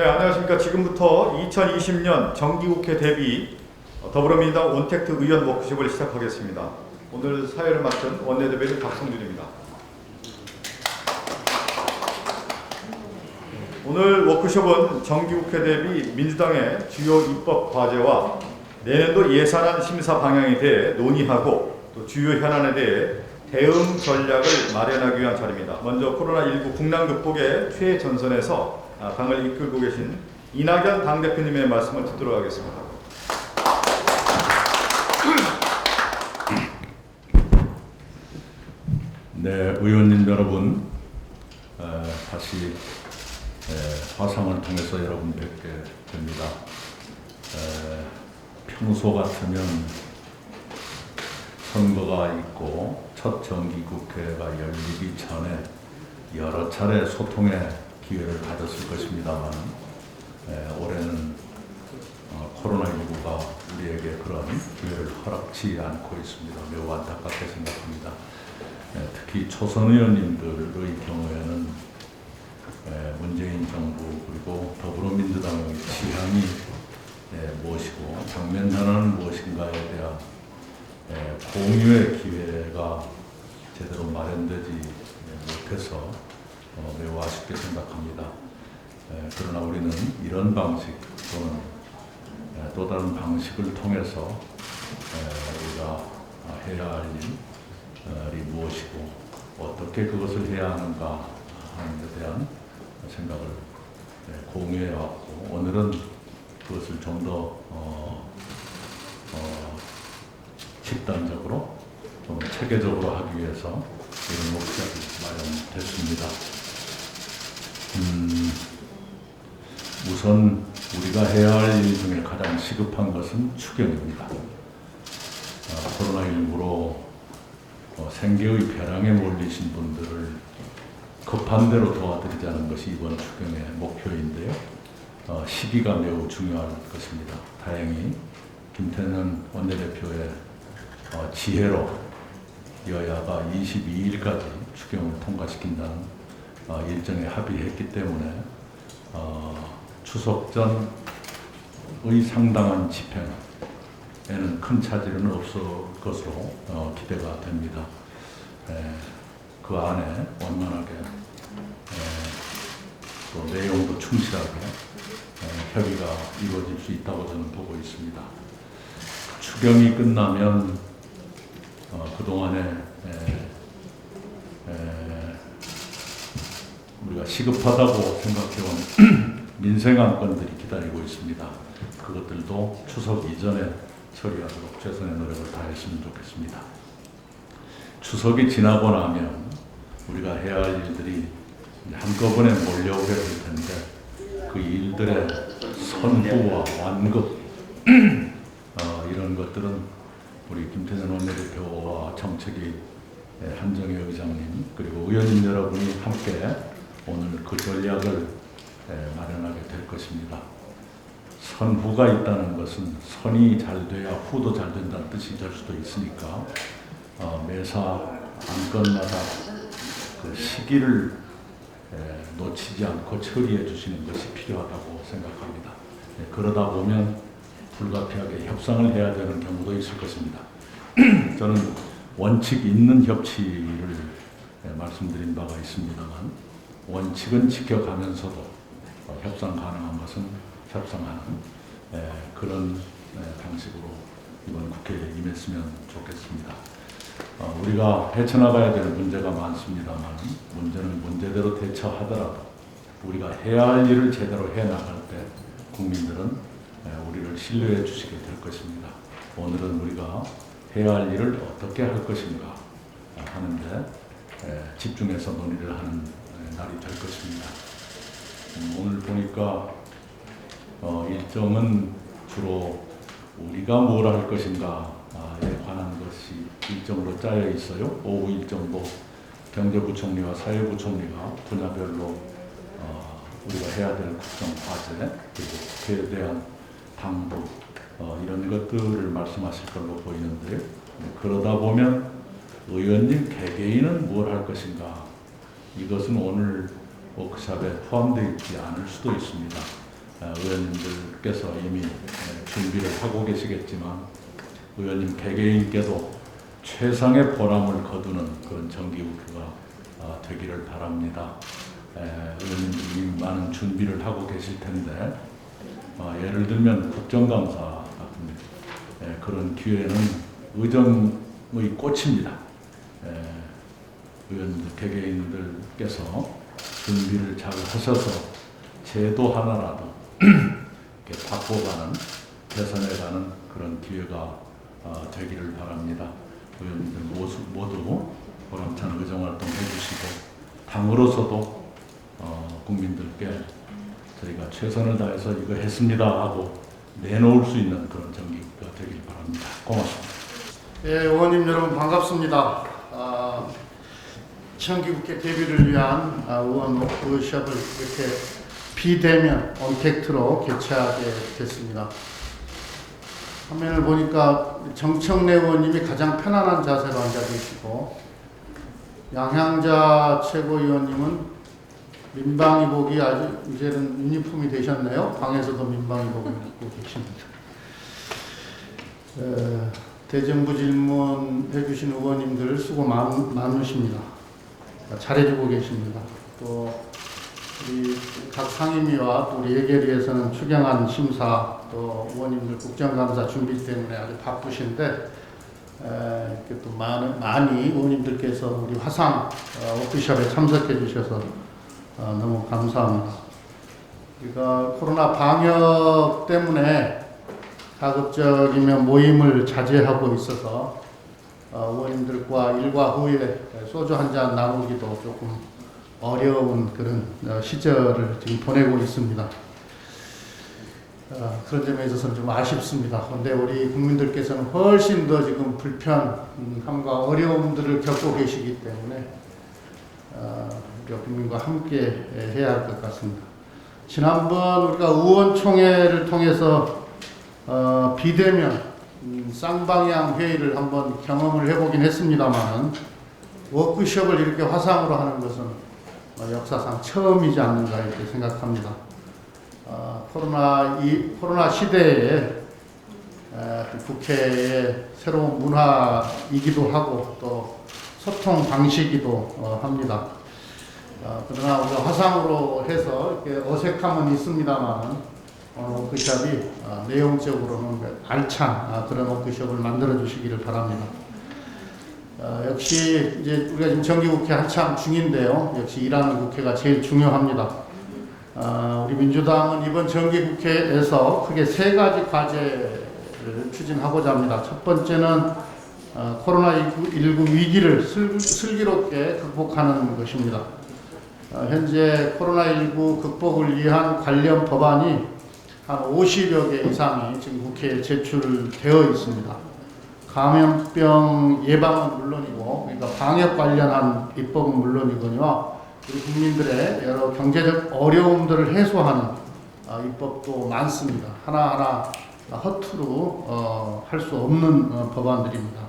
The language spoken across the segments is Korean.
네, 안녕하십니까. 지금부터 2020년 정기국회 대비 더불어민주당 온택트 의원 워크숍을 시작하겠습니다. 오늘 사회를 맡은 원내대변인 박성준입니다. 오늘 워크숍은 정기국회 대비 민주당의 주요 입법 과제와 내년도 예산안 심사 방향에 대해 논의하고 또 주요 현안에 대해 대응 전략을 마련하기 위한 자리입니다. 먼저 코로나19 국난 극복의 최전선에서 아, 당을 이끌고 계신 이낙연 당대표님의 말씀을 듣도록 하겠습니다. 네, 의원님 여러분, 에, 다시 에, 화상을 통해서 여러분 뵙게 됩니다. 에, 평소 같으면 선거가 있고 첫 정기국회가 열리기 전에 여러 차례 소통의 기회를 가졌을 것입니다만 에, 올해는 어, 코로나19가 우리에게 그런 기회를 허락치 않고 있습니다. 매우 안타깝게 생각합니다. 예, 특히 초선 의원님들의 경우에는 예, 문재인 정부 그리고 더불어민주당의 지향이 예, 무엇이고 당면 현안은 무엇인가에 대한 예, 공유의 기회가 제대로 마련되지 예, 못해서 어, 매우 아쉽게 생각합니다. 예, 그러나 우리는 이런 방식 또는 예, 또 다른 방식을 통해서 예, 우리가 해야 할 일, 이 무엇이고 어떻게 그것을 해야 하는가 하는 데 대한 생각을 네, 공유해 왔고 오늘은 그것을 좀더 어, 어, 집단적으로 좀 체계적으로 하기 위해서 이런 목적이 마련됐습니다. 음, 우선 우리가 해야 할 일 중에 가장 시급한 것은 추경입니다. 어, 코로나19로 어, 생계의 벼랑에 몰리신 분들을 급한 대로 도와드리자는 것이 이번 추경의 목표인데요. 어, 시기가 매우 중요할 것입니다. 다행히 김태년 원내대표의 어, 지혜로 여야가 22일까지 추경을 통과시킨다는 어, 일정에 합의했기 때문에 어, 추석 전의 상당한 집행에는 큰 차질은 없을 것으로 어, 기대가 됩니다. 에, 그 안에 원만하게 에, 또 내용도 충실하게 에, 협의가 이루어질 수 있다고 저는 보고 있습니다. 추경이 끝나면 어, 그동안에 우리가 시급하다고 생각해온 민생 안건들이 기다리고 있습니다. 그것들도 추석 이전에 처리하도록 최선의 노력을 다했으면 좋겠습니다. 추석이 지나고 나면 우리가 해야 할 일들이 한꺼번에 몰려오게 될 텐데 그 일들의 선후와 완급 어, 이런 것들은 우리 김태년 원내대표와 정책위 한정희 의장님 그리고 의원님 여러분이 함께 오늘 그 전략을 에, 마련하게 될 것입니다. 선후가 있다는 것은 선이 잘 돼야 후도 잘 된다는 뜻이 될 수도 있으니까 어, 매사 안건마다 그 시기를 에, 놓치지 않고 처리해 주시는 것이 필요하다고 생각합니다. 예, 그러다 보면 불가피하게 협상을 해야 되는 경우도 있을 것입니다. 저는 원칙 있는 협치를 에, 말씀드린 바가 있습니다만 원칙은 지켜가면서도 어, 협상 가능한 것은 협상하는 에, 그런 에, 방식으로 이번 국회에 임했으면 좋겠습니다. 어, 우리가 헤쳐나가야 될 문제가 많습니다만 문제는 문제대로 대처하더라도 우리가 해야 할 일을 제대로 해나갈 때 국민들은 에, 우리를 신뢰해 주시게 될 것입니다. 오늘은 우리가 해야 할 일을 어떻게 할 것인가 하는데 에, 집중해서 논의를 하는 에, 날이 될 것입니다. 음, 오늘 보니까 어, 일정은 주로 우리가 뭘 할 것인가에 관한 것이 일정으로 짜여 있어요. 오후 일정도 경제부총리와 사회부총리가 분야별로 어, 우리가 해야 될 국정 과제 그리고 국회에 대한 당부 어, 이런 것들을 말씀하실 걸로 보이는데요. 네, 그러다 보면 의원님 개개인은 뭘 할 것인가 이것은 오늘 워크샵에 포함되어 있지 않을 수도 있습니다. 어, 의원님들께서 이미 예, 준비를 하고 계시겠지만 의원님 개개인께도 최상의 보람을 거두는 그런 정기국회가 어, 되기를 바랍니다. 에, 의원님들이 많은 준비를 하고 계실 텐데 어, 예를 들면 국정감사 같은 에, 그런 기회는 의정의 꽃입니다. 에, 의원들 개개인들께서 준비를 잘 하셔서 제도 하나라도 이렇게 바꿔가는 개선해가는 그런 기회가 어, 되기를 바랍니다. 의원님들 모두 보람찬 의정활동 해주시고 당으로서도 어, 국민들께 저희가 최선을 다해서 이거 했습니다 하고 내놓을 수 있는 그런 정기가 되길 바랍니다. 고맙습니다. 예, 의원님 여러분 반갑습니다. 아, 청기국회 데뷔를 위한 아, 의원 워크숍을 이렇게 비대면 언택트로 개최하게 됐습니다. 화면을 보니까 정청래 의원님이 가장 편안한 자세로 앉아 계시고 양향자 최고위원님은 민방위 복이 아주 이제는 유니폼이 되셨네요. 방에서도 민방위 복을 입고 계십니다. 에, 대정부 질문 해주신 의원님들 수고 많, 많으십니다. 잘해주고 계십니다. 또 우리 각 상임위와 또 우리 예결위에서는 추경안 심사 또 의원님들 국정감사 준비 때문에 아주 바쁘신데 에, 또 많은 많이 의원님들께서 우리 화상 어, 워크숍에 참석해 주셔서 어, 너무 감사합니다. 우리가 코로나 방역 때문에 가급적이면 모임을 자제하고 있어서 어, 의원님들과 일과 후에 소주 한 잔 나누기도 조금 어려운 그런 어, 시절을 지금 보내고 있습니다. 어, 그런 점에 있어서는 좀 아쉽습니다. 그런데 우리 국민들께서는 훨씬 더 지금 불편함과 어려움들을 겪고 계시기 때문에 어, 우리 국민과 함께 해야 할 것 같습니다. 지난번 우리가 의원총회를 통해서 어, 비대면 음, 쌍방향 회의를 한번 경험을 해보긴 했습니다만 워크숍을 이렇게 화상으로 하는 것은 어, 역사상 처음이지 않는가 이렇게 생각합니다. 어, 코로나 이 코로나 시대에 에, 또 국회의 새로운 문화이기도 하고 또 소통 방식이기도 어, 합니다. 어, 그러나 우리가 화상으로 해서 이렇게 어색함은 있습니다만 오늘 워크숍이 어, 내용적으로는 알찬 아, 그런 워크숍을 만들어 주시기를 바랍니다. 어, 역시 이제 우리가 지금 정기국회 한참 중인데요. 역시 일하는 국회가 제일 중요합니다. 어, 우리 민주당은 이번 정기국회에서 크게 세 가지 과제를 추진하고자 합니다. 첫 번째는 어, 코로나19 위기를 슬, 슬기롭게 극복하는 것입니다. 어, 현재 코로나19 극복을 위한 관련 법안이 한 50여 개 이상이 지금 국회에 제출되어 있습니다. 감염병 예방은 물론이고, 그러니까 방역 관련한 입법은 물론이거니와 우리 국민들의 여러 경제적 어려움들을 해소하는 어, 입법도 많습니다. 하나하나 허투루 어, 할수 없는 어, 법안들입니다.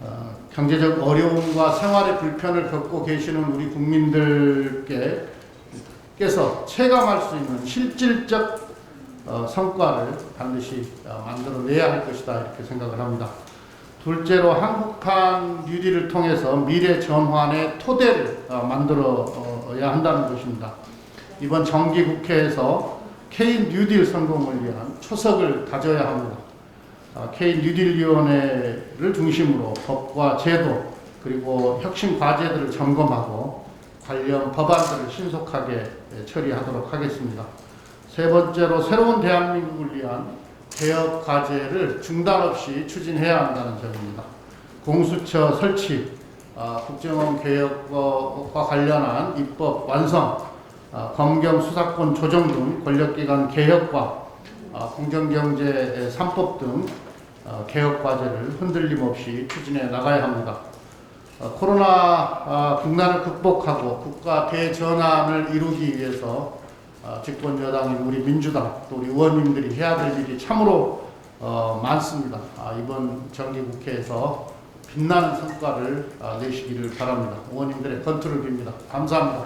어, 경제적 어려움과 생활의 불편을 겪고 계시는 우리 국민들께 께서 체감할 수 있는 실질적 어, 성과를 반드시 어, 만들어내야 할 것이다 이렇게 생각을 합니다. 둘째로 한국판 뉴딜을 통해서 미래 전환의 토대를 어, 만들어야 한다는 것입니다. 이번 정기 국회에서 K 뉴딜 성공을 위한 초석을 다져야 합니다. 어, K 뉴딜 위원회를 중심으로 법과 제도 그리고 혁신 과제들을 점검하고 관련 법안들을 신속하게 예, 처리하도록 하겠습니다. 세 번째로 새로운 대한민국을 위한 개혁 과제를 중단 없이 추진해야 한다는 점입니다. 공수처 설치, 아, 국정원 개혁과 관련한 입법 완성, 아, 검경 수사권 조정 등 권력기관 개혁과 아, 공정경제 3법 등 아, 개혁 과제를 흔들림 없이 추진해 나가야 합니다. 어, 코로나 아, 국난을 극복하고 국가 대전환을 이루기 위해서 아, 집권 여당인 우리 민주당 또 우리 의원님들이 해야 될 일이 참으로 어, 많습니다. 아, 이번 정기 국회에서 빛나는 성과를 아, 내시기를 바랍니다. 의원님들의 건투를 빕니다. 감사합니다.